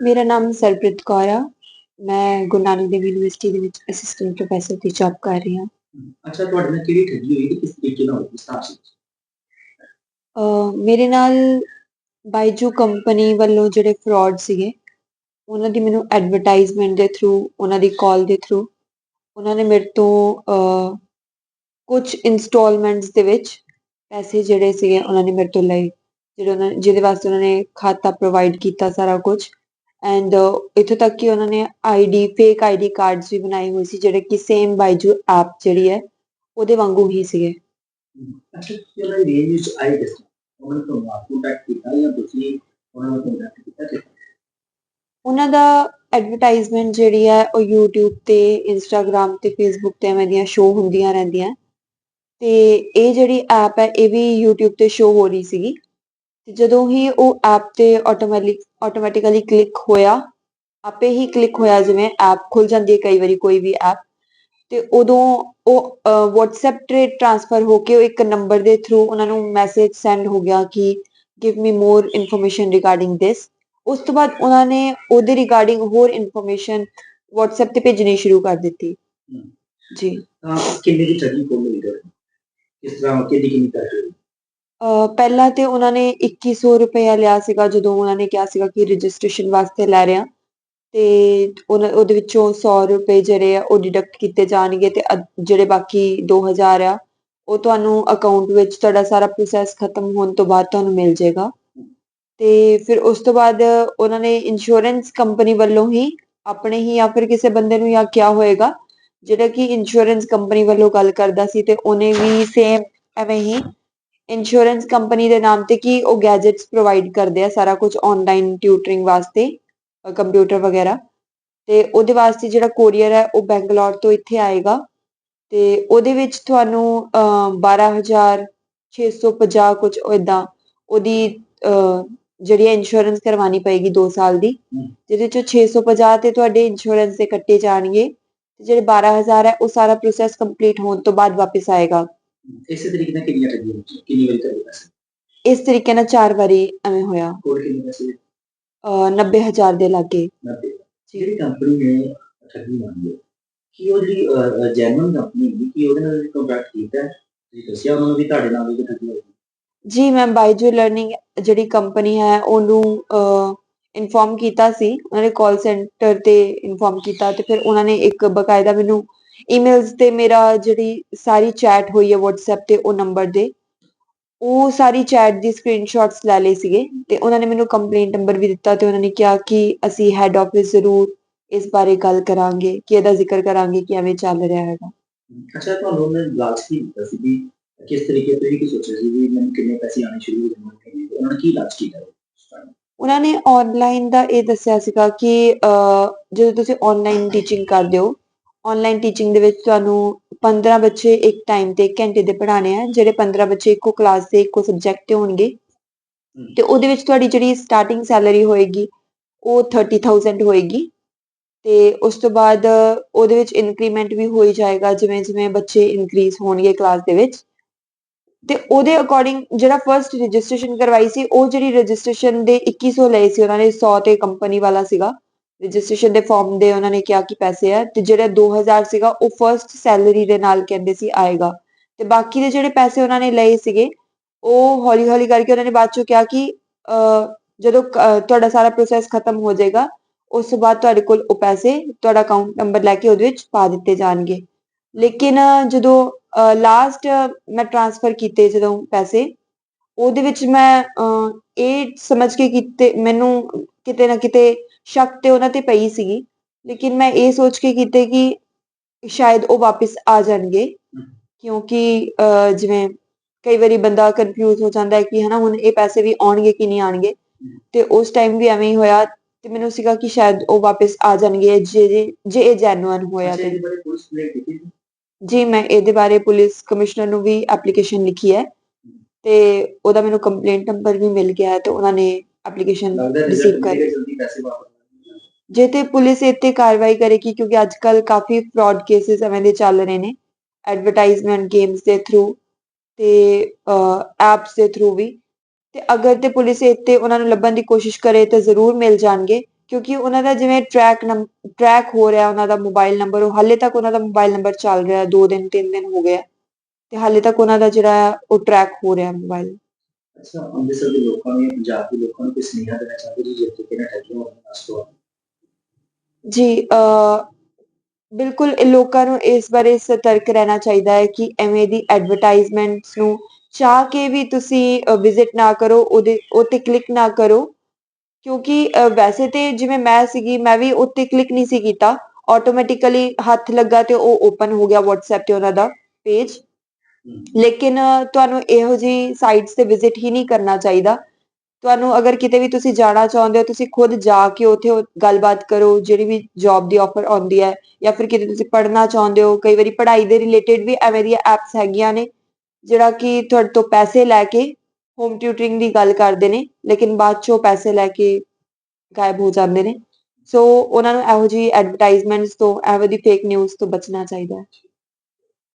ਮੇਰਾ ਨਾਮ ਸਰਬ੍ਰਿਤ ਕੌਰ ਆ। ਮੈਂ ਗੁਰੂ ਨਾਨਕ ਦੇਵ ਯੂਨੀਵਰਸਿਟੀ ਦੇ ਵਿੱਚ ਅਸਿਸਟੈਂਟ ਪ੍ਰੋਫੈਸਰ ਦੀ ਜੌਬ ਕਰ ਰਹੀ ਹਾਂ। ਅੱਛਾ ਤੁਹਾਡੇ ਨਾਲ ਕਿਹੜੀ ਠੱਗੀ ਹੋਈ ਤੇ ਕਿਸ ਤਰੀਕੇ ਨਾਲ ਹੋਈ ਵਿਸਥਾਰ ਸੀ। ਅਹ ਮੇਰੇ ਨਾਲ ਬਾਈਜੂ ਕੰਪਨੀ ਵੱਲੋਂ ਜਿਹੜੇ ਫਰਾਡ ਸੀਗੇ ਉਹਨਾਂ ਦੀ ਮੈਨੂੰ ਐਡਵਰਟਾਈਜ਼ਮੈਂਟ ਦੇ ਥਰੂ ਉਹਨਾਂ ਦੀ ਕਾਲ ਦੇ ਥਰੂ ਉਹਨਾਂ ਨੇ ਮੇਰੇ ਤੋਂ ਕੁਝ ਇਨਸਟਾਲਮੈਂਟਸ ਦੇ ਵਿੱਚ ਪੈਸੇ ਜਿਹੜੇ ਸੀਗੇ ਉਹਨਾਂ ਨੇ ਮੇਰੇ ਤੋਂ ਲਏ ਜਿਹੜੇ ਉਹਨਾਂ ਜਿਹਦੇ ਵਾਸਤੇ ਉਹਨਾਂ ਨੇ ਖਾਤਾ ਪ੍ਰੋਵਾਈਡ ਕੀਤਾ ਸਾਰਾ ਕੁਝ। ਐਂਡ ਇੱਥੋਂ ਤੱਕ ਕਿ ਉਹਨਾਂ ਨੇ ਆਈਡੀ ਫੇਕ ਆਈਡੀ ਕਾਰਡਸ ਵੀ ਬਣਾਏ ਹੋਏ ਸੀ ਜਿਹੜੇ ਕਿ ਸੇਮ ਬਾਈਜੂ ਐਪ ਜਿਹੜੀ ਹੈ ਉਹਦੇ ਵਾਂਗੂ ਹੀ ਸੀਗੇ। ਅੱਛਾ ਉਹਨਾਂ ਦੀ ਰੇਂਜ ਵਿੱਚ ਆਈ ਕਿਸ ਤਰ੍ਹਾਂ ਉਹਨਾਂ ਨੇ ਤੁਹਾਨੂੰ ਆਪ ਕੰਟੈਕਟ ਕੀਤਾ ਜਾਂ ਤੁਸੀਂ ਉਹਨਾਂ ਨੂੰ ਕੰਟੈਕਟ ਕੀਤਾ ਤੇ ਉਹਨਾਂ ਦਾ ਐਡਵਰਟਾਈਜ਼ਮੈਂਟ ਜਿਹੜੀ ਹੈ ਉਹ YouTube ਤੇ Instagram ਤੇ Facebook ਤੇ ਐਵੇਂ ਦੀਆਂ ਸ਼ੋਅ ਹੁੰਦੀਆਂ ਰਹਿੰਦੀਆਂ। ਤੇ ਇਹ ਜਿਹੜੀ ਐਪ ਹੈ ਇਹ ਵੀ YouTube ਤੇ ਸ਼ੋਅ ਹੋ ਰਹੀ ਸੀਗੀ। ਜਦੋਂ ਹੀ ਉਹ ਐਪ ਤੇ ਆਟੋਮੈਟਿਕ ਆਟੋਮੈਟਿਕਲੀ ਕਲਿੱਕ ਹੋਇਆ ਆਪੇ ਹੀ ਕਲਿੱਕ ਹੋਇਆ ਜਿਵੇਂ ਐਪ ਖੁੱਲ ਜਾਂਦੀ ਹੈ ਕਈ ਵਾਰੀ ਕੋਈ ਵੀ ਐਪ ਤੇ ਉਦੋਂ ਉਹ WhatsApp ਤੇ ਟ੍ਰਾਂਸਫਰ ਹੋ ਕੇ ਉਹ ਇੱਕ ਨੰਬਰ ਦੇ ਥਰੂ ਉਹਨਾਂ ਨੂੰ ਮੈਸੇਜ ਸੈਂਡ ਹੋ ਗਿਆ ਕਿ give me more information regarding this ਉਸ ਤੋਂ ਬਾਅਦ ਉਹਨਾਂ ਨੇ ਉਹਦੇ ਰਿਗਾਰਡਿੰਗ ਹੋਰ ਇਨਫੋਰਮੇਸ਼ਨ WhatsApp ਤੇ ਭੇਜਣੀ ਸ਼ੁਰੂ ਕਰ ਦਿੱਤੀ। ਜੀ। ਤਾਂ ਕਿੰਨੇ ਦੀ ਠੱਗੀ ਕੋਲ ਮਿਲੀ ਕਿਸ ਤਰ੍ਹਾਂ ਕਿੰਨੀ ਕਿੰਨੀ ਪੈਸੇ ਹੋਈ ਪਹਿਲਾਂ ਤੇ ਉਹਨਾਂ ਨੇ 2100 ਰੁਪਇਆ ਲਿਆ ਸੀਗਾ, ਜਦੋਂ ਉਹਨਾਂ ਨੇ ਕਿਹਾ ਸੀਗਾ ਕਿ ਰਜਿਸਟ੍ਰੇਸ਼ਨ ਵਾਸਤੇ ਲੈ ਰਹੇ ਆ ਤੇ ਉਹਨਾਂ, ਉਹਦੇ ਵਿੱਚੋਂ 100 ਰੁਪਏ ਜਿਹੜੇ ਆ ਉਹ ਡਿਡਕਟ ਕੀਤੇ ਜਾਣਗੇ ਤੇ ਅੱਧ- ਜਿਹੜੇ ਬਾਕੀ 2000 ਆ, ਉਹ ਤੁਹਾਨੂੰ ਅਕਾਊਂਟ ਵਿੱਚ ਤੁਹਾਡਾ ਸਾਰਾ ਪ੍ਰੋਸੈਸ ਖਤਮ ਹੋਣ ਤੋਂ ਬਾਅਦ ਤੁਹਾਨੂੰ ਮਿਲ ਜਾਏਗਾ। ਤੇ ਫਿਰ ਉਸ ਤੋਂ ਬਾਅਦ ਉਹਨਾਂ ਨੇ ਇੰਸ਼ੋਰੈਂਸ ਕੰਪਨੀ ਵੱਲੋਂ ਹੀ, ਆਪਣੇ ਹੀ ਜਾਂ ਫਿਰ ਕਿਸੇ ਬੰਦੇ ਨੂੰ ਜਾਂ ਕਿਹਾ ਹੋਏਗਾ, ਜਿਹੜਾ ਕਿ ਇੰਸ਼ੋਰੈਂਸ ਕੰਪਨੀ ਵੱਲੋਂ ਗੱਲ ਕਰਦਾ ਸੀ ਤੇ ਉਹਨੇ ਵੀ ਸੇਮ ਐਵੇਂ ਹੀ ਇੰਸ਼ੋਰੈਂਸ ਕੰਪਨੀ ਦੇ ਨਾਮ ਤੇ ਕੀ ਉਹ ਗੈਜਟਸ ਪ੍ਰੋਵਾਈਡ ਕਰਦੇ ਆ ਸਾਰਾ ਕੁਝ ਆਨਲਾਈਨ ਟਿਊਟਰਿੰਗ ਵਾਸਤੇ ਕੰਪਿਊਟਰ ਵਗੈਰਾ। ਤੇ ਉਹਦੇ ਵਾਸਤੇ ਜਿਹੜਾ ਕੋਰੀਅਰ ਹੈ ਉਹ ਬੈਂਗਲੌਰ ਤੋਂ ਇੱਥੇ ਆਏਗਾ। ਤੇ ਉਹਦੇ ਵਿੱਚ ਤੁਹਾਨੂੰ ਅਹ, 12650 ਕੁਝ ਇਦਾਂ ਉਹਦੀ ਜਿਹੜੀ ਇੰਸ਼ੋਰੈਂਸ ਕਰਵਾਉਣੀ ਪਏਗੀ 2 ਸਾਲ ਦੀ। ਜਿਹਦੇ ਚੋਂ 650 ਤੇ ਤੁਹਾਡੇ ਇੰਸ਼ੋਰੈਂਸ ਦੇ ਕੱਟੇ ਜਾਣਗੇ। ਤੇ ਜਿਹੜੇ 12000 ਹੈ ਉਹ ਸਾਰਾ ਪ੍ਰੋਸੈਸ ਕੰਪਲੀਟ ਹੋਣ ਤੋਂ ਬਾਅਦ ਵਾਪਸ ਆਏਗਾ। ਇਸੇ ਤਰੀਕੇ ਨਾਲ ਕਿੰਨੀਆਂ ਹੋਈਆਂ? ਕਿੰਨੀ ਵਾਰੀ ਤੁਹਾਡੇ ਪੈਸੇ? ਇਸ ਤਰੀਕੇ ਨਾਲ ਚਾਰ ਵਾਰੀ ਐਵੇਂ ਹੋਇਆ। ਕੋਲ ਕਿੰਨੇ ਪੈਸੇ? ਅਹ, 90000 ਦੇ ਲਾਗੇ। ਜਿਹੜੀ ਕੰਪਨੀ ਨੇ ਠੱਗੀ ਮਾਰੀ ਹੈ ਕੀ ਉਹ ਜਿਹੜੀ ਜੈਨੂਨ ਕੰਪਨੀ ਹੈ ਕੀ ਉਹਦੇ ਨਾਲ ਕੰਟੈਕਟ ਕੀਤਾ ਹੈ? ਤੁਸੀਂ ਦੱਸਿਆ ਉਹਨਾਂ ਨੂੰ ਵੀ ਤੁਹਾਡੇ ਨਾਲ ਵੀ ਠੱਗੀ ਹੋਈ? ਜੀ ਮੈਂ ਬਾਈਜੂ ਲਰਨਿੰਗ ਜਿਹੜੀ ਕੰਪਨੀ ਹੈ ਉਹਨੂੰ ਇਨਫੋਰਮ ਕੀਤਾ ਸੀ। ਉਹਨਾਂ ਨੇ ਕਾਲ ਸੈਂਟਰ ਤੇ ਇਨਫੋਰਮ ਕੀਤਾ ਤੇ ਫਿਰ ਉਹਨਾਂ ਨੇ ਇੱਕ ਬਕਾਇਦਾ ਮੈਨੂੰ ਈਮੇਲਸ ਤੇ ਮੇਰਾ ਜਿਹੜੀ ਸਾਰੀ ਚੈਟ ਹੋਈ ਹੈ WhatsApp ਤੇ ਉਹ ਨੰਬਰ ਦੇ। ਉਹ ਸਾਰੀ ਚੈਟ ਦੀ ਸਕਰੀਨਸ਼ਾਟਸ ਲੈ ਲਏ ਸੀਗੇ ਤੇ ਉਹਨਾਂ ਨੇ ਮੈਨੂੰ ਕੰਪਲੇਂਟ ਨੰਬਰ ਵੀ ਦਿੱਤਾ ਤੇ ਉਹਨਾਂ ਨੇ ਕਿਹਾ ਕਿ ਅਸੀਂ ਹੈੱਡ ਆਫਿਸ ਜ਼ਰੂਰ ਇਸ ਬਾਰੇ ਗੱਲ ਕਰਾਂਗੇ ਕਿ ਇਹਦਾ ਜ਼ਿਕਰ ਕਰਾਂਗੇ ਕਿ ਐਵੇਂ ਚੱਲ ਰਿਹਾ ਹੈਗਾ। ਅੱਛਾ ਤੁਹਾਨੂੰ ਉਹਨੇ ਲਾਲਚ ਕੀ ਦਿੱਤਾ ਸੀ ਵੀ ਕਿਸ ਤਰੀਕੇ ਤੋਂ ਕੀ ਸੋਚਿਆ ਸੀ ਵੀ ਮੈਨੂੰ ਕਿੰਨੇ ਪੈਸੇ ਆਣੇ ਸ਼ੁਰੂ ਹੋ ਜਾਣਗੇ ਉਹਨਾਂ ਨੇ ਕੀ ਲਾਲਚ ਕੀਤਾ? ਉਹਨਾਂ ਨੇ ਆਨਲਾਈਨ ਦਾ ਇਹ ਦੱਸਿਆ ਸੀਗਾ ਕਿ ਜਦੋਂ ਤੁਸੀਂ ਆਨਲਾਈਨ ਟੀਚਿੰਗ ਕਰਦੇ ਹੋ ਆਨਲਾਈਨ ਟੀਚਿੰਗ ਦੇ ਵਿੱਚ ਤੁਹਾਨੂੰ 15 ਬੱਚੇ ਇੱਕ ਟਾਈਮ ਤੇ ਇੱਕ ਘੰਟੇ ਦੇ ਪੜ੍ਹਾਣੇ ਆ ਜਿਹੜੇ 15 ਬੱਚੇ ਇੱਕੋ ਕਲਾਸ ਦੇ ਇੱਕੋ ਸਬਜੈਕਟ ਤੇ ਹੋਣਗੇ। ਤੇ ਉਹਦੇ ਵਿੱਚ ਤੁਹਾਡੀ ਜਿਹੜੀ ਸਟਾਰਟਿੰਗ ਸੈਲਰੀ ਹੋਏਗੀ ਉਹ 30000 ਹੋਏਗੀ। ਤੇ ਉਸ ਤੋਂ ਬਾਅਦ ਉਹਦੇ ਵਿੱਚ ਇਨਕਰੀਮੈਂਟ ਵੀ ਹੋਈ ਜਾਏਗਾ ਜਿਵੇਂ ਜਿਵੇਂ ਬੱਚੇ ਇਨਕਰੀਜ਼ ਹੋਣਗੇ ਕਲਾਸ ਦੇ ਵਿੱਚ। ਤੇ ਉਹਦੇ ਅਕੋਰਡਿੰਗ ਜਿਹੜਾ ਫਰਸਟ ਰਜਿਸਟ੍ਰੇਸ਼ਨ ਕਰਵਾਈ ਸੀ ਉਹ ਜਿਹੜੀ ਰਜਿਸਟ੍ਰੇਸ਼ਨ ਦੇ 2100 ਲਏ ਸੀ ਉਹਨਾਂ ਨੇ 100 ਤੇ ਕੰਪਨੀ ਵਾਲਾ ਸੀਗਾ। ਰਜਿਸਟ੍ਰੇਸ਼ਨ ਦੇ ਫਾਰਮ ਦੇ ਉਹਨਾਂ ਨੇ ਕਿਹਾ ਕਿ ਪੈਸੇ ਆ, ਤੇ ਜਿਹੜਾ 2000 ਸੀਗਾ, ਉਹ ਫਰਸਟ ਸੈਲਰੀ ਦੇ ਨਾਲ ਕਹਿੰਦੇ ਸੀ ਆਏਗਾ। ਤੇ ਬਾਕੀ ਦੇ ਜਿਹੜੇ ਪੈਸੇ ਉਹਨਾਂ ਨੇ ਲਏ ਸੀਗੇ, ਉਹ ਹੌਲੀ ਹੌਲੀ ਕਰਕੇ ਉਹਨਾਂ ਨੇ ਬਾਅਦ ਚੋਂ ਕਿਹਾ ਕਿ ਜਦੋਂ ਤੁਹਾਡਾ ਸਾਰਾ ਪ੍ਰੋਸੈਸ ਖਤਮ ਹੋ ਜਾਏਗਾ, ਉਸ ਤੋਂ ਬਾਅਦ ਤੁਹਾਡੇ ਕੋਲ ਉਹ ਪੈਸੇ ਤੁਹਾਡਾ ਅਕਾਊਂਟ ਨੰਬਰ ਲੈ ਕੇ ਉਹਦੇ ਵਿੱਚ ਪਾ ਦਿੱਤੇ ਜਾਣਗੇ। ਲੇਕਿਨ ਜਦੋਂ ਲਾਸਟ ਮੈਂ ਟ੍ਰਾਂਸਫਰ ਕੀਤੇ ਜਦੋਂ ਪੈਸੇ, ਉਹਦੇ ਵਿੱਚ ਮੈਂ ਇਹ ਸਮਝ ਕੇ ਕੀਤੇ, ਮੈਨੂੰ ਕਿਤੇ ਨਾ ਕਿਤੇ ਸ਼ੱਕ ਤੇ ਉਹਨਾਂ ਤੇ ਪਈ ਸੀਗੀ। ਲੇਕਿਨ ਮੈਂ ਇਹ ਸੋਚ ਕੇ ਕੀਤੇ ਕਿ ਸ਼ਾਇਦ ਉਹ ਵਾਪਸ ਆ ਜਾਣਗੇ। ਕਿਉਂਕਿ ਜਿਵੇਂ ਕਈ ਵਾਰੀ ਬੰਦਾ ਕਨਫਿਊਜ਼ ਹੋ ਜਾਂਦਾ ਹੈ ਕਿ ਹਨਾ ਹੁਣ ਇਹ ਪੈਸੇ ਵੀ ਆਉਣਗੇ ਕਿ ਨਹੀਂ ਆਉਣਗੇ। ਤੇ ਉਸ ਟਾਈਮ ਵੀ ਐਵੇਂ ਹੀ ਹੋਇਆ ਤੇ ਮੈਨੂੰ ਸੀਗਾ ਕਿ ਸ਼ਾਇਦ ਉਹ ਵਾਪਸ ਆ ਜਾਣਗੇ ਜੇ ਇਹ ਜੈਨੂਅਨ ਹੋਇਆ ਤੇ? ਜੀ ਮੈਂ ਇਹਦੇ ਬਾਰੇ ਪੁਲਿਸ ਕਮਿਸ਼ਨਰ ਨੂੰ ਵੀ ਐਪਲੀਕੇਸ਼ਨ ਲਿਖੀ ਹੈ। ਤੇ ਉਹਦਾ ਮੈਨੂੰ ਕੰਪਲੇਂਟ ਨੰਬਰ ਵੀ ਮਿਲ ਗਿਆ ਹੈ ਤੇ ਉਹਨਾਂ ਨੇ ਐਪਲੀਕੇਸ਼ਨ ਰਿਸੀਵ ਕਰ। ਜੇ ਤੇ ਪੁਲਿਸ ਤੇ ਕਾਰਵਾਈ ਕਰੇਗੀ ਕਿਉਂਕਿ ਅੱਜ ਕੱਲ ਕਾਫੀ ਫਰਾਡ ਕੇਸਿਸ ਐਵੇਂ ਦੇ ਚੱਲ ਰਹੇ ਨੇ ਐਡਵਰਟਾਈਜ਼ਮੈਂਟ ਗੇਮਸ ਦੇ ਥਰੂ ਤੇ ਐਪਸ ਦੇ ਥਰੂ ਵੀ। ਤੇ ਅਗਰ ਤੇ ਪੁਲਿਸ ਤੇ ਉਹਨਾਂ ਨੂੰ ਲੱਭਣ ਦੀ ਕੋਸ਼ਿਸ਼ ਕਰੇ ਤਾਂ ਜ਼ਰੂਰ ਮਿਲ ਜਾਣਗੇ ਕਿਉਂਕਿ ਉਹਨਾਂ ਦਾ ਜਿਵੇਂ ਟਰੈਕ ਟਰੈਕ ਹੋ ਰਿਹਾ ਉਹਨਾਂ ਦਾ ਮੋਬਾਈਲ ਨੰਬਰ ਉਹ ਹਾਲੇ ਤੱਕ ਉਹਨਾਂ ਦਾ ਮੋਬਾਈਲ ਨੰਬਰ ਚੱਲ ਰਿਹਾ 2 ਦਿਨ 3 ਦਿਨ ਹੋ ਗਏ ਆ। ਤੇ ਹਾਲੇ ਤੱਕ ਉਹਨਾਂ ਦਾ ਜਿਹੜਾ ਉਹ ਟਰੈਕ ਹੋ ਰਿਹਾ ਮੋਬਾਈਲ ਅੱਛਾ, ਅੰਮ੍ਰਿਤਸਰ ਦੇ ਲੋਕਾਂ ਨੂੰ ਪੰਜਾਬ ਦੇ ਲੋਕਾਂ ਨੂੰ ਕੋਈ ਸੁਨੇਹਾ ਦੇਣਾ ਚਾਹੁੰਦੇ ਜੀ ਜਿਸ ਤਰੀਕੇ ਨਾਲ ਠੱਗੀਆਂ ਹੋ ਰਹੀਆਂ ਜੀ ਅ ਬਿਲਕੁਲ ਲੋਕਾਂ ਨੂੰ ਇਸ ਬਾਰੇ ਸਤਰਕ ਰਹਿਣਾ ਚਾਹੀਦਾ ਹੈ ਕਿ ਐਵੇਂ ਦੀ ਐਡਵਰਟਾਈਜ਼ਮੈਂਟਸ ਨੂੰ ਚਾਹ ਕੇ ਵੀ ਤੁਸੀਂ ਵਿਜ਼ਿਟ ਨਾ ਕਰੋ, ਉਹਦੇ ਉਹ ਕਲਿੱਕ ਨਾ ਕਰੋ। ਕਿਉਂਕਿ ਵੈਸੇ ਤੇ ਜਿਵੇਂ ਮੈਂ ਸੀਗੀ, ਮੈਂ ਵੀ ਉੱਤੇ ਕਲਿੱਕ ਨਹੀਂ ਸੀ ਕੀਤਾ। ਆਟੋਮੈਟਿਕਲੀ ਹੱਥ ਲੱਗਾ ਤੇ ਉਹ ਓਪਨ ਹੋ ਗਿਆ WhatsApp ਤੇ ਉਹਨਾਂ ਦਾ ਪੇਜ ਲੇਕਿਨ ਤੁਹਾਨੂੰ ਇਹੋ ਜਿਹੀ ਸਾਈਟਸ ਤੇ ਵਿਜ਼ਿਟ ਹੀ ਨਹੀਂ ਕਰਨਾ ਚਾਹੀਦਾ। ਤੁਹਾਨੂੰ ਅਗਰ ਕਿਤੇ ਵੀ ਤੁਸੀਂ ਜਾਣਾ ਚਾਹੁੰਦੇ ਹੋ, ਤੁਸੀਂ ਖੁਦ ਜਾ ਕੇ ਉੱਥੇ ਗੱਲਬਾਤ ਕਰੋ, ਜਿਹੜੀ ਵੀ ਜੌਬ ਦੀ ਆਫਰ ਆਉਂਦੀ ਹੈ ਜਾਂ ਫਿਰ ਕਿਤੇ ਤੁਸੀਂ ਪੜ੍ਹਨਾ ਚਾਹੁੰਦੇ ਹੋ, ਕਈ ਵਾਰੀ ਪੜ੍ਹਾਈ ਦੇ ਰਿਲੇਟਡ ਵੀ ਐਵੇਂ ਦੀਆਂ ਐਪਸ ਹੈਗੀਆਂ ਨੇ, ਜਿਹੜਾ ਕਿ ਤੁਹਾਡੇ ਤੋਂ ਪੈਸੇ ਲੈ ਕੇ ਹੋਮ ਟਿਊਟਰਿੰਗ ਦੀ ਗੱਲ ਕਰਦੇ ਨੇ, ਲੇਕਿਨ ਬਾਅਦ ਚੋਂ ਪੈਸੇ ਲੈ ਕੇ ਗਾਇਬ ਹੋ ਜਾਂਦੇ ਨੇ। ਸੋ ਉਹਨਾਂ ਨੂੰ ਇਹੋ ਜਿਹੀ ਐਡਵਰਟਾਈਜ਼ਮੈਂਟਸ ਤੋਂ, ਇਹੋ ਜਿਹੀ ਫੇਕ ਨਿਊਜ਼ ਤੋਂ ਬਚਣਾ ਚਾਹੀਦਾ ਹੈ।